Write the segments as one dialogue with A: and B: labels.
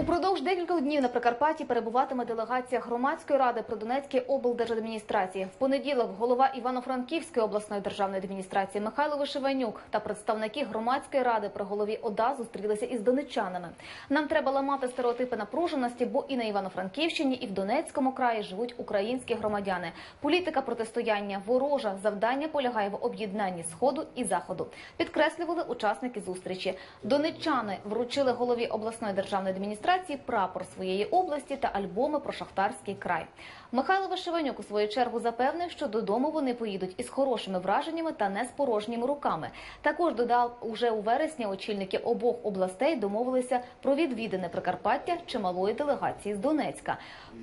A: Упродовж декількох днів на Прикарпатті перебуватиме делегація громадської ради при Донецькій облдержадміністрації. В понеділок голова Івано-Франківської обласної державної адміністрації Михайло Вишиванюк та представники громадської ради при голові ОДА зустрілися із донечанами. Нам треба ламати стереотипи напруженості, бо і на Івано-Франківщині, і в Донецькому краї живуть українські громадяни. Політика протистояння ворожа. Завдання полягає в об'єднанні сходу і заходу. Підкреслювали учасники зустрічі. Донеччани вручили голові обласної державної адміністрації прапор своєї області та альбоми про шахтарський край. Михайло Вишиванюк у свою чергу запевнив, що додому вони поїдуть із хорошими враженнями та не з порожніми руками. Також додав, уже у вересні очільники обох областей домовилися про відвідини Прикарпаття чималої делегації з Донецька.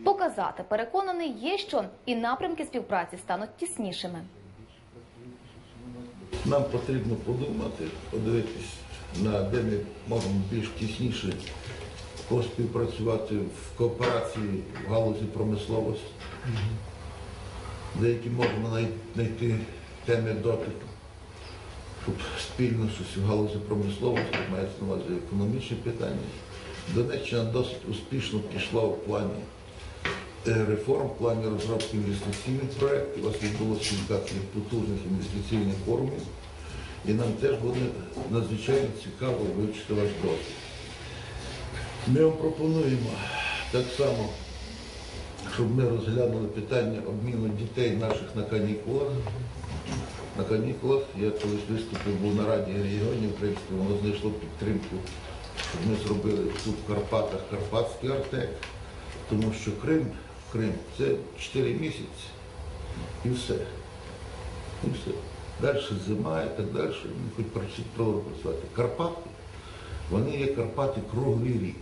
A: Показати переконаний є, що і напрямки співпраці стануть тіснішими.
B: Нам потрібно подумати, подивитись, на де ми можемо більш тісніше поспівпрацювати в кооперації в галузі промисловості. Деякі можемо знайти теми дотику, щоб спільно щось в галузі промисловості, мається на увазі економічні питання. Донеччина досить успішно пішла в плані е, реформ, в плані розробки інвестиційних проєктів. У вас відбулося кілька потужних інвестиційних форумів. І нам теж буде надзвичайно цікаво вивчити ваш досвід. Ми вам пропонуємо так само, щоб ми розглянули питання обміну дітей наших на канікулах. На канікулах я колись виступив був на Раді регіонів, принципі, воно знайшло підтримку, щоб ми зробили тут в Карпатах Карпатський артек, тому що Крим, Крим це 4 місяці і все. І все. Далі зима і так далі, вони хоч працювати. Карпати, вони є Карпати круглий рік.